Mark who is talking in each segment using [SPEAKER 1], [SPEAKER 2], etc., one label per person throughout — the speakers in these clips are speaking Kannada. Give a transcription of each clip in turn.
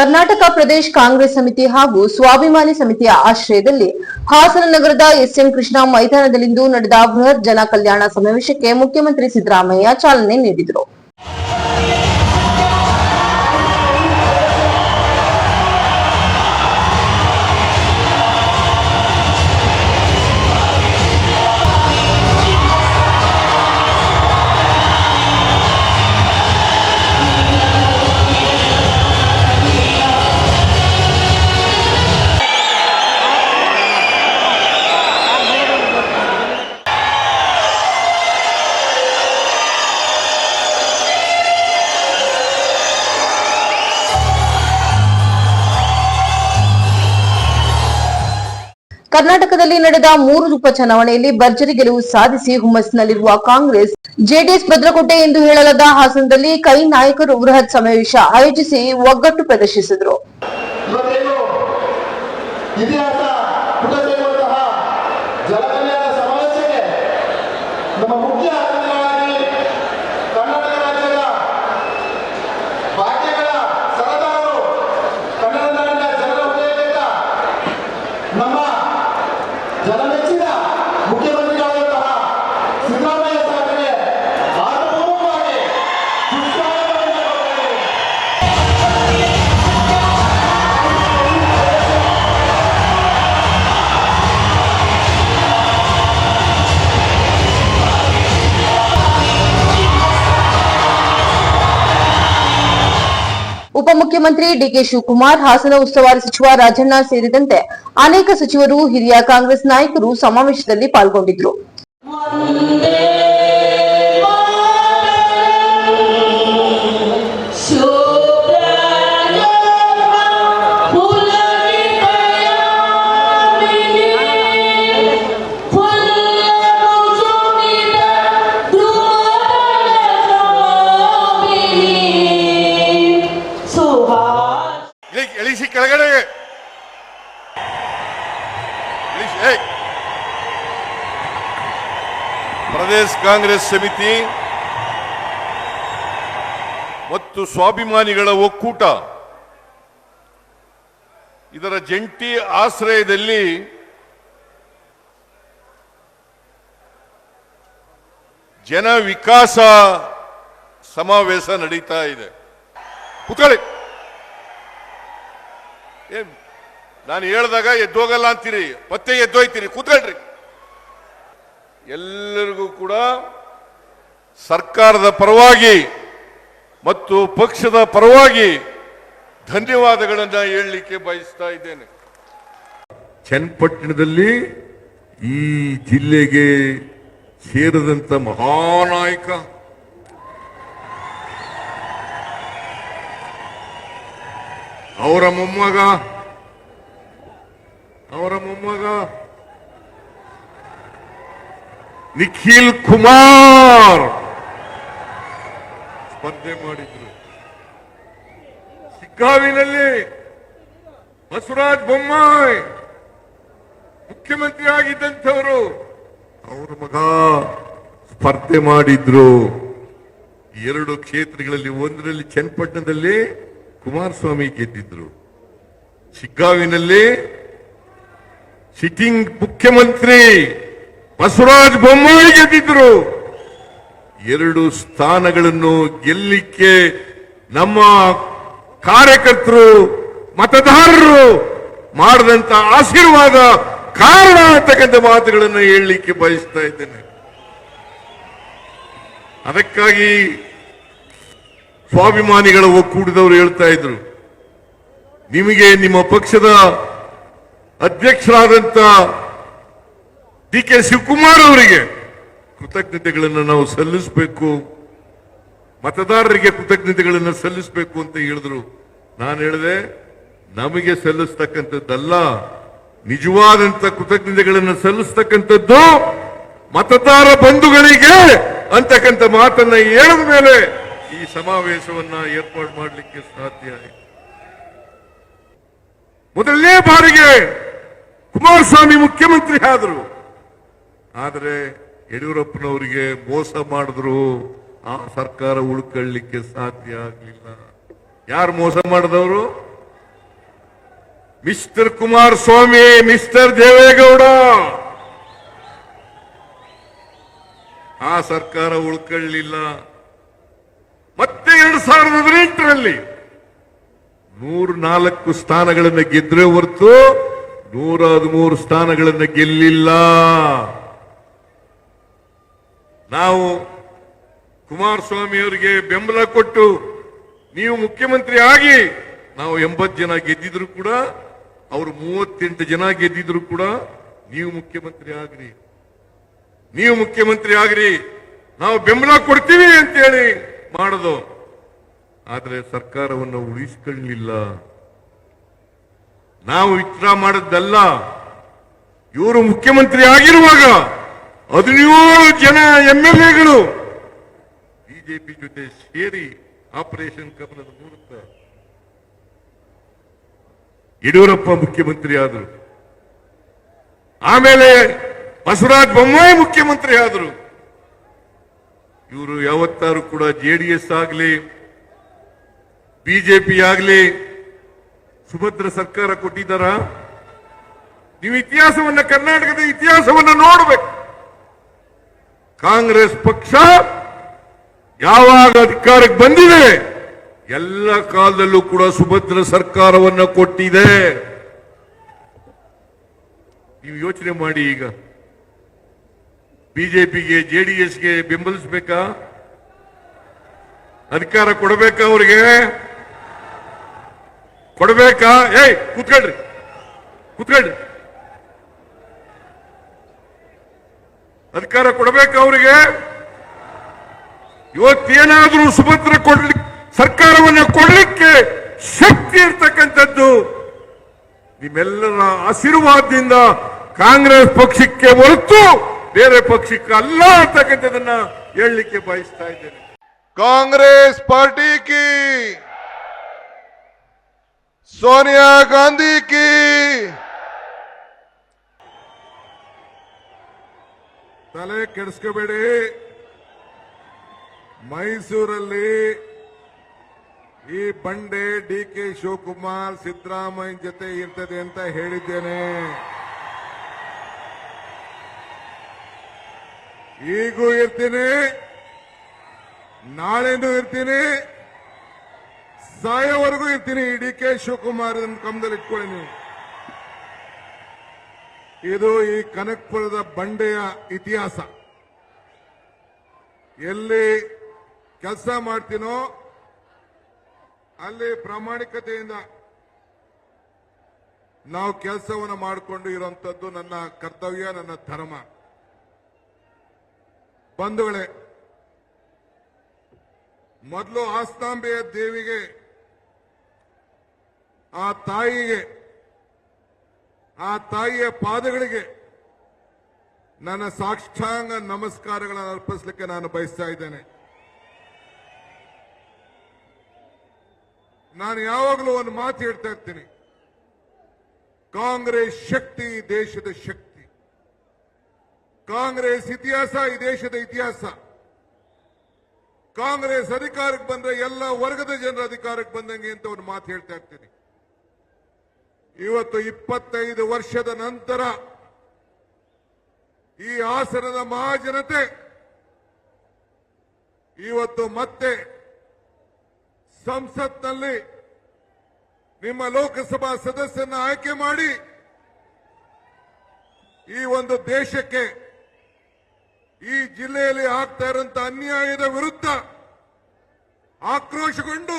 [SPEAKER 1] ಕರ್ನಾಟಕ ಪ್ರದೇಶ ಕಾಂಗ್ರೆಸ್ ಸಮಿತಿ ಹಾಗೂ ಸ್ವಾಭಿಮಾನಿ ಸಮಿತಿಯ ಆಶ್ರಯದಲ್ಲಿ ಹಾಸನ ನಗರದ ಎಸ್ಎಂ ಕೃಷ್ಣ ಮೈದಾನದಲ್ಲಿಂದು ನಡೆದ ಬೃಹತ್ ಜನ ಕಲ್ಯಾಣ ಸಮಾವೇಶಕ್ಕೆ ಮುಖ್ಯಮಂತ್ರಿ ಸಿದ್ದರಾಮಯ್ಯ ಚಾಲನೆ ನೀಡಿದರು. ಕರ್ನಾಟಕದಲ್ಲಿ ನಡೆದ ಮೂರು ಉಪಚುನಾವಣೆಯಲ್ಲಿ ಭರ್ಜರಿ ಗೆಲುವು ಸಾಧಿಸಿ ಹುಮ್ಮಸ್ಸಿನಲ್ಲಿರುವ ಕಾಂಗ್ರೆಸ್, ಜೆಡಿಎಸ್ ಭದ್ರಕೋಟೆ ಎಂದು ಹೇಳಲಾದ ಹಾಸನದಲ್ಲಿ ಕೈ ನಾಯಕರು ಬೃಹತ್ ಸಮಾವೇಶ ಆಯೋಜಿಸಿ ಒಗ್ಗಟ್ಟು ಪ್ರದರ್ಶಿಸಿದರು. ಉಪಮುಖ್ಯಮಂತ್ರಿ ಡಿಕೆ ಶಿವಕುಮಾರ್, ಹಾಸನ ಉಸ್ತುವಾರಿ ಸಚಿವ ರಾಜಣ್ಣ ಸೇರಿದಂತೆ ಅನೇಕ ಸಚಿವರು, ಹಿರಿಯ ಕಾಂಗ್ರೆಸ್ ನಾಯಕರು ಸಮಾವೇಶದಲ್ಲಿ ಪಾಲ್ಗೊಂಡಿದ್ರು
[SPEAKER 2] ಪ್ರದೇಶ್ ಕಾಂಗ್ರೆಸ್ ಸಮಿತಿ ಮತ್ತು ಸ್ವಾಭಿಮಾನಿಗಳ ಒಕ್ಕೂಟ. ಇದರ ಜಂಟಿ ಆಶ್ರಯದಲ್ಲಿ ಜನ ವಿಕಾಸ ಸಮಾವೇಶ ನಡೀತಾ ಇದೆ. ಕೂತ್ಕೊಳ್ಳಿ. ಏನ್ ನಾನು ಹೇಳ್ದಾಗ ಎದ್ದೋಗಲ್ಲ ಅಂತೀರಿ ಮತ್ತೆ ಎದ್ದೋಯ್ತೀರಿ, ಕೂತ್ಕೊಳ್ರಿ. ಎಲ್ಲರಿಗೂ ಕೂಡ ಸರ್ಕಾರದ ಪರವಾಗಿ ಮತ್ತು ಪಕ್ಷದ ಪರವಾಗಿ ಧನ್ಯವಾದಗಳನ್ನು ಹೇಳಲಿಕ್ಕೆ ಬಯಸ್ತಾ ಇದ್ದೇನೆ.
[SPEAKER 3] ಚನ್ನಪಟ್ಟಣದಲ್ಲಿ ಈ ಜಿಲ್ಲೆಗೆ ಸೇರಿದಂತ ಮಹಾನಾಯಕ ಅವರ ಮೊಮ್ಮಗ ಅವರ ಮೊಮ್ಮಗ. ನಿಖಿಲ್ ಕುಮಾರ್. ಸ್ಪರ್ಧೆ ಮಾಡಿದ್ರು. ಸಿಕ್ಕಾವಿನಲ್ಲಿ ಬಸವರಾಜ್ ಬೊಮ್ಮಾಯಿ ಮುಖ್ಯಮಂತ್ರಿ ಆಗಿದ್ದಂಥವರು. ಅವರ ಮಗ ಸ್ಪರ್ಧೆ ಮಾಡಿದ್ರು. ಎರಡು ಕ್ಷೇತ್ರಗಳಲ್ಲಿ ಒಂದರಲ್ಲಿ ಚನ್ನಪಟ್ಟಣದಲ್ಲಿ ಕುಮಾರಸ್ವಾಮಿ ಗೆದ್ದಿದ್ರು. ಶಿಗ್ಗಾವಿನಲ್ಲಿ ಸಿಟ್ಟಿಂಗ್ ಮುಖ್ಯಮಂತ್ರಿ ಬಸವರಾಜ ಬೊಮ್ಮಾಯಿ ಗೆದ್ದಿದ್ರು. ಎರಡು ಸ್ಥಾನಗಳನ್ನು ಗೆಲ್ಲಿಕ್ಕೆ ನಮ್ಮ ಕಾರ್ಯಕರ್ತರು, ಮತದಾರರು ಮಾಡಿದಂತ ಆಶೀರ್ವಾದ ಕಾರಣ ಅಂತಕ್ಕಂಥ ಮಾತುಗಳನ್ನು ಹೇಳಲಿಕ್ಕೆ ಬಯಸ್ತಾ ಇದ್ದೇನೆ. ಅದಕ್ಕಾಗಿ ಸ್ವಾಭಿಮಾನಿಗಳ ಒಕ್ಕೂಟದವರು ಹೇಳ್ತಾ ಇದ್ರು, ನಿಮಗೆ ನಿಮ್ಮ ಪಕ್ಷದ ಅಧ್ಯಕ್ಷರಾದಂತ ಡಿ ಕೆ ಶಿವಕುಮಾರ್ ಅವರಿಗೆ ಕೃತಜ್ಞತೆಗಳನ್ನು ನಾವು ಸಲ್ಲಿಸಬೇಕು. ಮತದಾರರಿಗೆ ಕೃತಜ್ಞತೆಗಳನ್ನು ಸಲ್ಲಿಸಬೇಕು ಅಂತ ಹೇಳಿದ್ರು. ನಾನು ಹೇಳಿದೆ, ನಮಗೆ ಸಲ್ಲಿಸ್ತಕ್ಕಂಥದ್ದಲ್ಲ ನಿಜವಾದಂತ ಕೃತಜ್ಞತೆಗಳನ್ನು ಸಲ್ಲಿಸ್ತಕ್ಕಂಥದ್ದು ಮತದಾರ ಬಂಧುಗಳಿಗೆ ಅಂತಕ್ಕಂಥ ಮಾತನ್ನ ಹೇಳಿದ ಮೇಲೆ ಈ ಸಮಾವೇಶವನ್ನ ಏರ್ಪಾಡು ಮಾಡಲಿಕ್ಕೆ ಸಾಧ್ಯ ಮೊದಲನೇ ಬಾರಿಗೆ ಕುಮಾರಸ್ವಾಮಿ ಮುಖ್ಯಮಂತ್ರಿ ಆದರು. ಆದರೆ ಯಡಿಯೂರಪ್ಪನವರಿಗೆ ಮೋಸ ಮಾಡಿದ್ರು, ಆ ಸರ್ಕಾರ ಉಳ್ಕೊಳ್ಳಿಕ್ಕೆ ಸಾಧ್ಯ ಆಗಲಿಲ್ಲ. ಯಾರು ಮೋಸ ಮಾಡಿದವರು? Mister Kumaraswamy, mister Devegowda. ಆ ಸರ್ಕಾರ ಉಳ್ಕೊಳ್ಳಿಲ್ಲ. ಮತ್ತೆ ಎರಡ್ ಸಾವಿರದ ಹದಿನೆಂಟರಲ್ಲಿ ನೂರ ನಾಲ್ಕು ಸ್ಥಾನಗಳನ್ನು ಗೆದ್ರೆ ಹೊರತು ನೂರ ಹದಿಮೂರು ಸ್ಥಾನಗಳನ್ನು ಗೆಲ್ಲಿಲ್ಲ. ನಾವು ಕುಮಾರಸ್ವಾಮಿಯವರಿಗೆ ಬೆಂಬಲ ಕೊಟ್ಟು ನೀವು ಮುಖ್ಯಮಂತ್ರಿ ಆಗಿ ನಾವು ಎಂಬತ್ತು ಜನ ಗೆದ್ದಿದ್ರು ಕೂಡ, ಅವರು ಮೂವತ್ತೆಂಟು ಜನ ಗೆದ್ದಿದ್ರು ಕೂಡ ನೀವು ಮುಖ್ಯಮಂತ್ರಿ ಆಗ್ರಿ. ನೀವು ಮುಖ್ಯಮಂತ್ರಿ ಆಗ್ರಿ. ನಾವು ಬೆಂಬಲ ಕೊಡ್ತೀವಿ ಅಂತೇಳಿ ಮಾಡೋದು. ಆದರೆ ಸರ್ಕಾರವನ್ನು ಉಳಿಸ್ಕೊಳ್ಳಲಿಲ್ಲ ನಾವು ವಿಚಾರ ಮಾಡದ್ದಲ್ಲ, ಇವರು ಮುಖ್ಯಮಂತ್ರಿ ಆಗಿರುವಾಗ ಹದಿನೇಳು ಜನ ಎಂ ಎಲ್ ಎಗಳು ಬಿಜೆಪಿ ಜೊತೆ ಸೇರಿ ಆಪರೇಷನ್ ಕಮಲದ ಮೂಲಕ ಯಡಿಯೂರಪ್ಪ ಮುಖ್ಯಮಂತ್ರಿ ಆದರು ಆಮೇಲೆ ಬಸವರಾಜ ಬೊಮ್ಮಾಯಿ ಮುಖ್ಯಮಂತ್ರಿ ಆದರು ಇವರು ಯಾವತ್ತಾರು ಕೂಡ ಜೆಡಿಎಸ್ ಆಗಲಿ, ಬಿಜೆಪಿ ಆಗಲಿ, ಸುಭದ್ರ ಸರ್ಕಾರ ಕೊಟ್ಟಿದ್ದಾರಾ? ನೀವು ಇತಿಹಾಸವನ್ನ ಕರ್ನಾಟಕದ ಇತಿಹಾಸವನ್ನ ನೋಡಬೇಕು. ಕಾಂಗ್ರೆಸ್ ಪಕ್ಷ ಯಾವಾಗ ಅಧಿಕಾರಕ್ಕೆ ಬಂದಿದೆ? ಎಲ್ಲ ಕಾಲದಲ್ಲೂ ಕೂಡ ಸುಭದ್ರ ಸರ್ಕಾರವನ್ನ ಕೊಟ್ಟಿದೆ. ನೀವು ಯೋಚನೆ ಮಾಡಿ ಈಗ. ಬಿಜೆಪಿಗೆ, ಜೆಡಿಎಸ್ಗೆ ಬೆಂಬಲಿಸಬೇಕಾ? ಅಧಿಕಾರ ಕೊಡಬೇಕಾ ಅವ್ರಿಗೆ? ಕೊಡಬೇಕಾ? ಏಯ್, ಕೂತ್ಕೊಳ್ರಿ. ಕೂತ್ಕೊಳ್ರಿ. ಅಧಿಕಾರ ಕೊಡಬೇಕು ಅವರಿಗೆ. ಇವತ್ತೇನಾದರೂ ಸುಭದ್ರ ಕೊಡ್ಲಿಕ್ಕೆ ಸರ್ಕಾರವನ್ನು ಕೊಡಲಿಕ್ಕೆ ಶಕ್ತಿ ಇರ್ತಕ್ಕಂಥದ್ದು ನಿಮ್ಮೆಲ್ಲರ ಆಶೀರ್ವಾದದಿಂದ ಕಾಂಗ್ರೆಸ್ ಪಕ್ಷಕ್ಕೆ ಹೊರತು ಬೇರೆ ಪಕ್ಷಕ್ಕೆ ಅಲ್ಲ ಅಂತಕ್ಕಂಥದನ್ನ ಹೇಳಲಿಕ್ಕೆ ಬಯಸ್ತಾ ಇದ್ದೇನೆ.
[SPEAKER 2] ಕಾಂಗ್ರೆಸ್ ಪಾರ್ಟಿ ಕಿ, ಸೋನಿಯಾ ಗಾಂಧಿ ಕಿ
[SPEAKER 3] ತಲೆ ಕೆಡಿಸ್ಕೋಬೇಡಿ. ಮೈಸೂರಲ್ಲಿ ಈ ಬಂಡೆ ಡಿ ಕೆ ಶಿವಕುಮಾರ್ ಸಿದ್ದರಾಮಯ್ಯ ಜೊತೆ ಇರ್ತದೆ ಅಂತ ಹೇಳಿದ್ದೇನೆ. ಈಗೂ ಇರ್ತೀನಿ. ನಾಳೆನೂ ಇರ್ತೀನಿ. ಸಾಯೋವರೆಗೂ ಇರ್ತೀನಿ ಡಿ ಕೆ ಶಿವಕುಮಾರ್ ಕಮದಲ್ಲಿ ಇಟ್ಕೊಳ್ಳಿ ನೀವು. ಇದು ಈ ಕನಕ್ಪುರದ ಬಂಡೆಯ ಇತಿಹಾಸ. ಎಲ್ಲಿ ಕೆಲಸ ಮಾಡ್ತೀನೋ ಅಲ್ಲಿ ಪ್ರಾಮಾಣಿಕತೆಯಿಂದ ನಾವು ಕೆಲಸವನ್ನು ಮಾಡಿಕೊಂಡು ಇರುವಂತದ್ದು ನನ್ನ ಕರ್ತವ್ಯ, ನನ್ನ ಧರ್ಮ. ಬಂಧುಗಳೇ, ಮೊದಲು ಆಸ್ತಾಂಬೆಯ ದೇವಿಗೆ, ಆ ತಾಯಿಗೆ ಆ ತಾಯಿಯ ಪಾದಗಳಿಗೆ ನನ್ನ ಸಾಕ್ಷಾಂಗ ನಮಸ್ಕಾರಗಳನ್ನು ಅರ್ಪಿಸಲಿಕ್ಕೆ ನಾನು ಬಯಸ್ತಾ ಇದ್ದೇನೆ. ನಾನು ಯಾವಾಗಲೂ ಒಂದು ಮಾತು ಹೇಳ್ತಾ ಇರ್ತೀನಿ. ಕಾಂಗ್ರೆಸ್ ಶಕ್ತಿ ದೇಶದ ಶಕ್ತಿ. ಕಾಂಗ್ರೆಸ್ ಇತಿಹಾಸ ಈ ದೇಶದ ಇತಿಹಾಸ. ಕಾಂಗ್ರೆಸ್ ಅಧಿಕಾರಕ್ಕೆ ಬಂದ್ರೆ ಎಲ್ಲ ವರ್ಗದ ಜನರ ಅಧಿಕಾರಕ್ಕೆ ಬಂದಂಗೆ ಅಂತ ಒಂದು ಮಾತು ಹೇಳ್ತಾ ಇರ್ತೀನಿ. ಇವತ್ತು ಇಪ್ಪತ್ತೈದು ವರ್ಷದ ನಂತರ ಈ ಹಾಸನದ ಮಹಾಜನತೆ ಇವತ್ತು ಮತ್ತೆ ಸಂಸತ್ನಲ್ಲಿ ನಿಮ್ಮ ಲೋಕಸಭಾ ಸದಸ್ಯನ ಆಯ್ಕೆ ಮಾಡಿ ಈ ಒಂದು ದೇಶಕ್ಕೆ ಈ ಜಿಲ್ಲೆಯಲ್ಲಿ ಆಗ್ತಾ ಇರುವಂತಹ ಅನ್ಯಾಯದ ವಿರುದ್ಧ ಆಕ್ರೋಶಗೊಂಡು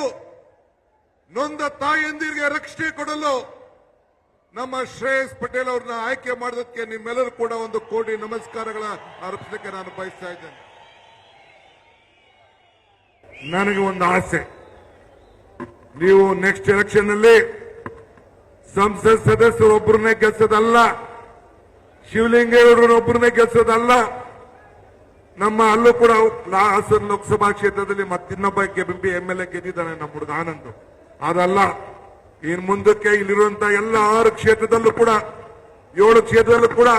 [SPEAKER 3] ನೊಂದ ತಾಯಂದಿರಿಗೆ ರಕ್ಷಣೆ ಕೊಡಲು ನಮ್ಮ ಶ್ರೇಯಸ್ ಪಟೇಲ್ ಅವ್ರನ್ನ ಆಯ್ಕೆ ಮಾಡೋದಕ್ಕೆ ನಿಮ್ಮೆಲ್ಲರೂ ಕೂಡ ಒಂದು ಕೋಟಿ ನಮಸ್ಕಾರಗಳ ಅರ್ಪಿಸಲಿಕ್ಕೆ ನಾನು ಬಯಸ್ತಾ ಇದ್ದೇನೆ. ನನಗೆ ಒಂದು ಆಸೆ. ನೀವು ನೆಕ್ಸ್ಟ್ ಎಲೆಕ್ಷನ್ ಅಲ್ಲಿ ಸಂಸತ್ ಸದಸ್ಯರು ಒಬ್ಬರನ್ನೇ ಗೆಲ್ಸೋದಲ್ಲ, ಶಿವಲಿಂಗೇಗೌಡರನ್ನ ಒಬ್ಬರನ್ನೇ ಗೆಲ್ಸೋದಲ್ಲ, ನಮ್ಮ ಅಲ್ಲೂ ಕೂಡ ಹಾಸನ ಲೋಕಸಭಾ ಕ್ಷೇತ್ರದಲ್ಲಿ ಮತ್ತಿನ್ನೊಬ್ಬ ಬಿಂಬಿ ಎಂ ಎಲ್ ಎ ಗೆದ್ದಿದ್ದಾನೆ ನಮ್ಮ ಹುಡುಗ ಆನಂದ್. ಅದಲ್ಲ ಇನ್ ಮುಂದಕ್ಕೆ ಇಲ್ಲಿರುವಂತಹ ಎಲ್ಲ ಆರು ಕ್ಷೇತ್ರದಲ್ಲೂ ಕೂಡ, ಏಳು ಕ್ಷೇತ್ರದಲ್ಲೂ ಕೂಡ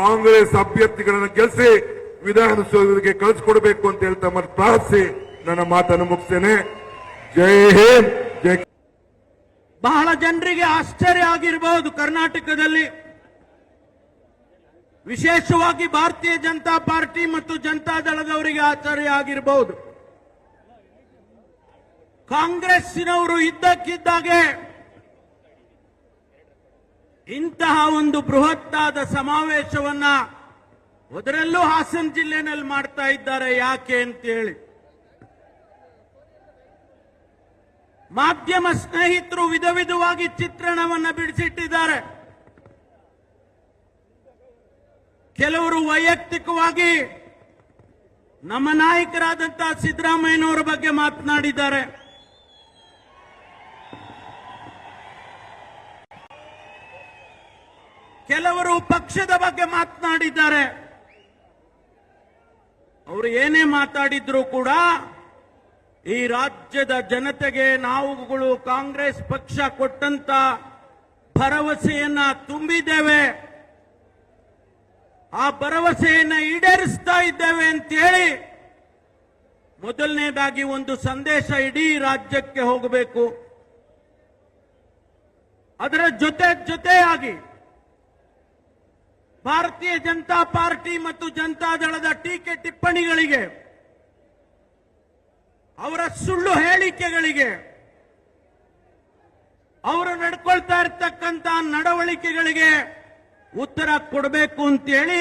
[SPEAKER 3] ಕಾಂಗ್ರೆಸ್ ಅಭ್ಯರ್ಥಿಗಳನ್ನು ಗೆಲ್ಲಿಸಿ ವಿಧಾನಸೌಧಕ್ಕೆ ಕಳಿಸ್ಕೊಡ್ಬೇಕು ಅಂತ ಹೇಳ್ತಾ ಮತ್ತೆ ಪ್ರಾರ್ಥಿಸಿ ನನ್ನ ಮಾತನ್ನು ಮುಗಿಸ್ತೇನೆ. ಜೈ ಹಿಂದ್, ಜೈ
[SPEAKER 4] ಬಹಳ ಜನರಿಗೆ ಆಶ್ಚರ್ಯ ಆಗಿರಬಹುದು ಕರ್ನಾಟಕದಲ್ಲಿ. ವಿಶೇಷವಾಗಿ ಭಾರತೀಯ ಜನತಾ ಪಾರ್ಟಿ ಮತ್ತು ಜನತಾ ದಳದವರಿಗೆ ಆಶ್ಚರ್ಯ ಆಗಿರಬಹುದು ಕಾಂಗ್ರೆಸ್ಸಿನವರು ಇದ್ದಕ್ಕಿದ್ದಾಗೆ ಇಂತಹ ಒಂದು ಬೃಹತ್ತಾದ ಸಮಾವೇಶವನ್ನ ಅದರಲ್ಲೂ ಹಾಸನ ಜಿಲ್ಲೆನಲ್ಲಿ ಮಾಡ್ತಾ ಇದ್ದಾರೆ ಯಾಕೆ ಅಂತ ಹೇಳಿ ಮಾಧ್ಯಮ ಸ್ನೇಹಿತರು ವಿಧ ವಿಧವಾಗಿ ಚಿತ್ರಣವನ್ನು ಬಿಡಿಸಿಟ್ಟಿದ್ದಾರೆ. ಕೆಲವರು ವೈಯಕ್ತಿಕವಾಗಿ ನಮ್ಮ ನಾಯಕರಾದಂತಹ ಸಿದ್ದರಾಮಯ್ಯನವರ ಬಗ್ಗೆ ಮಾತನಾಡಿದ್ದಾರೆ. ಕೆಲವರು ಪಕ್ಷದ ಬಗ್ಗೆ ಮಾತನಾಡಿದ್ದಾರೆ. ಅವರು ಏನೇ ಮಾತಾಡಿದ್ರು ಕೂಡ ಈ ರಾಜ್ಯದ ಜನತೆಗೆ ನಾವುಗಳು ಕಾಂಗ್ರೆಸ್ ಪಕ್ಷ ಕೊಟ್ಟಂತ ಭರವಸೆಯನ್ನ ತುಂಬಿದ್ದೇವೆ. ಆ ಭರವಸೆಯನ್ನ ಈಡೇರಿಸ್ತಾ ಇದ್ದೇವೆ ಅಂತೇಳಿ ಮೊದಲನೇದಾಗಿ ಒಂದು ಸಂದೇಶ ಇಡೀ ರಾಜ್ಯಕ್ಕೆ ಹೋಗಬೇಕು. ಅದರ ಜೊತೆ ಜೊತೆಯಾಗಿ ಭಾರತೀಯ ಜನತಾ ಪಾರ್ಟಿ ಮತ್ತು ಜನತಾದಳದ ಟೀಕೆ ಟಿಪ್ಪಣಿಗಳಿಗೆ, ಅವರ ಸುಳ್ಳು ಹೇಳಿಕೆಗಳಿಗೆ, ಅವರು ನಡ್ಕೊಳ್ತಾ ಇರ್ತಕ್ಕಂಥ ನಡವಳಿಕೆಗಳಿಗೆ ಉತ್ತರ ಕೊಡಬೇಕು ಅಂತೇಳಿ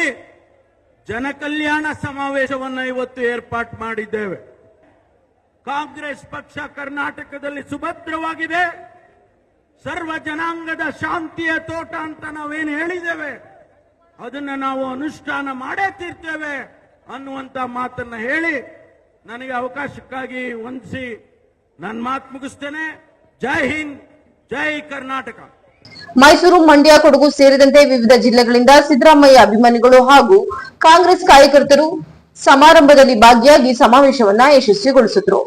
[SPEAKER 4] ಜನಕಲ್ಯಾಣ ಸಮಾವೇಶವನ್ನು ಇವತ್ತು ಏರ್ಪಾಟ್ ಮಾಡಿದ್ದೇವೆ. ಕಾಂಗ್ರೆಸ್ ಪಕ್ಷ ಕರ್ನಾಟಕದಲ್ಲಿ ಸುಭದ್ರವಾಗಿದೆ. ಸರ್ವ ಜನಾಂಗದ ಶಾಂತಿಯ ತೋಟ ಅಂತ ನಾವೇನು ಹೇಳಿದ್ದೇವೆ. ಅದನ್ನ ನಾವು ಅನುಷ್ಠಾನ ಮಾಡೇ ತೀರ್ತೇವೆ ಅನ್ನುವಂತ ಮಾತನ್ನ ಹೇಳಿ ನನಗೆ ಅವಕಾಶಕ್ಕಾಗಿ ವಂದಿಸಿ ನನ್ನ ಮಾತು ಮುಗಿಸ್ತೇನೆ. ಜೈ ಹಿಂದ್, ಜೈ ಕರ್ನಾಟಕ.
[SPEAKER 1] ಮೈಸೂರು ಮಂಡ್ಯ ಕೊಡಗು ಸೇರಿದಂತೆ ವಿವಿಧ ಜಿಲ್ಲೆಗಳಿಂದ ಸಿದ್ದರಾಮಯ್ಯ ಅಭಿಮಾನಿಗಳು ಹಾಗೂ ಕಾಂಗ್ರೆಸ್ ಕಾರ್ಯಕರ್ತರು ಸಮಾರಂಭದಲ್ಲಿ ಭಾಗಿಯಾಗಿ ಸಮಾವೇಶವನ್ನ ಯಶಸ್ವಿಗೊಳಿಸಿದ್ರು.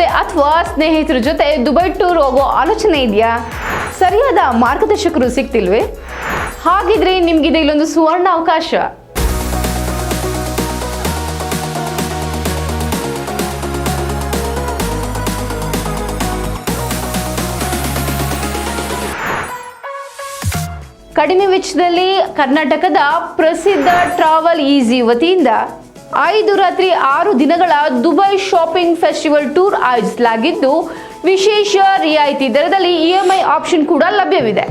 [SPEAKER 5] ಜೊತೆ ಅಥವಾ ಸ್ನೇಹಿತರ ಜೊತೆ ದುಬೈ ಟೂರ್ ಹೋಗೋ ಆಲೋಚನೆ ಇದೆಯಾ? ಸರಿಯಾದ ಮಾರ್ಗದರ್ಶಕರು ಸಿಗ್ತಿಲ್ವೇ? ಹಾಗಿದ್ರೆ ನಿಮ್ಗಿದೆ ಇಲ್ಲೊಂದು ಸುವರ್ಣ ಅವಕಾಶ. ಕಡಿಮೆ ವೆಚ್ಚದಲ್ಲಿ ಕರ್ನಾಟಕದ ಪ್ರಸಿದ್ಧ ಟ್ರಾವೆಲ್ ಈಸಿ ವತಿಯಿಂದ ಐದು ರಾತ್ರಿ ಆರು ದಿನಗಳ ದುಬೈ ಶಾಪಿಂಗ್ ಫೆಸ್ಟಿವಲ್ ಟೂರ್ ಆಯೋಜಿಸಲಾಗಿದ್ದು, ವಿಶೇಷ ರಿಯಾಯಿತಿ ದರದಲ್ಲಿ ಇಎಂಐ ಆಪ್ಷನ್ ಕೂಡ ಲಭ್ಯವಿದೆ.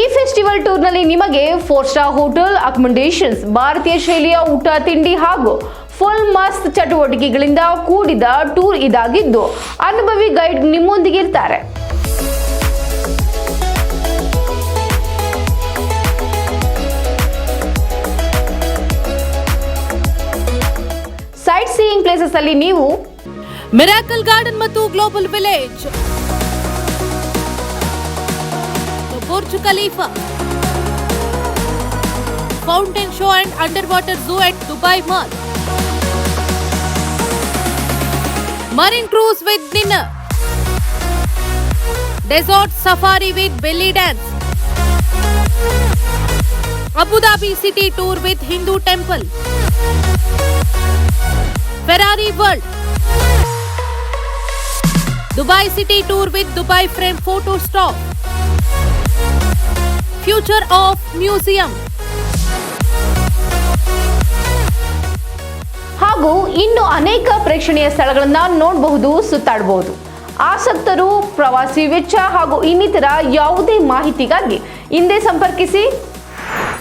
[SPEAKER 5] ಈ ಫೆಸ್ಟಿವಲ್ ಟೂರ್ನಲ್ಲಿ ನಿಮಗೆ ಫೋರ್ ಸ್ಟಾರ್ ಹೋಟೆಲ್, ಅಕಮಂಡೇಷನ್ಸ್, ಭಾರತೀಯ ಶೈಲಿಯ ಊಟ, ತಿಂಡಿ ಹಾಗೂ ಫುಲ್ ಮಸ್ತ್ ಚಟುವಟಿಕೆಗಳಿಂದ ಕೂಡಿದ ಟೂರ್ ಇದಾಗಿದ್ದು, ಅನುಭವಿ ಗೈಡ್ ನಿಮ್ಮೊಂದಿಗೆ ಇರ್ತಾರೆ ಸೈಟ್ ಸೀಯಿಂಗ್ ಪ್ಲೇಸಸ್ ಅಲ್ಲಿ ನೀವು
[SPEAKER 6] ಮಿರಾಕಲ್ ಗಾರ್ಡನ್ ಮತ್ತು global village Burj Khalifa fountain show and underwater zoo at Dubai mall marine cruise with dinner desert safari with belly dance Abu Dhabi city tour with Hindu temple Ferrari World Dubai city tour with Dubai Frame photo stop future of museum
[SPEAKER 5] ಹಾಗೂ ಇನ್ನು ಅನೇಕ ಪ್ರೇಕ್ಷಣೀಯ ಸ್ಥಳಗಳನ್ನ ನೋಡಬಹುದು ಸುತ್ತಾಡಬಹುದು. ಆಸಕ್ತರು ಪ್ರವಾಸಿ ವೆಚ್ಚ ಹಾಗೂ ಇನ್ನಿತರ ಯಾವುದೇ ಮಾಹಿತಿಗಾಗಿ ಹಿಂದೆ ಸಂಪರ್ಕಿಸಿ.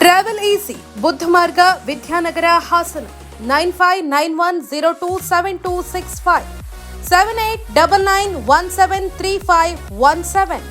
[SPEAKER 6] ಟ್ರಾವೆಲ್ ಈಸಿ ಬುದ್ಧ ಮಾರ್ಗ Vidyanagar Hassan. nine five nine one zero two seven two six five seven eight double nine one seven three five one seven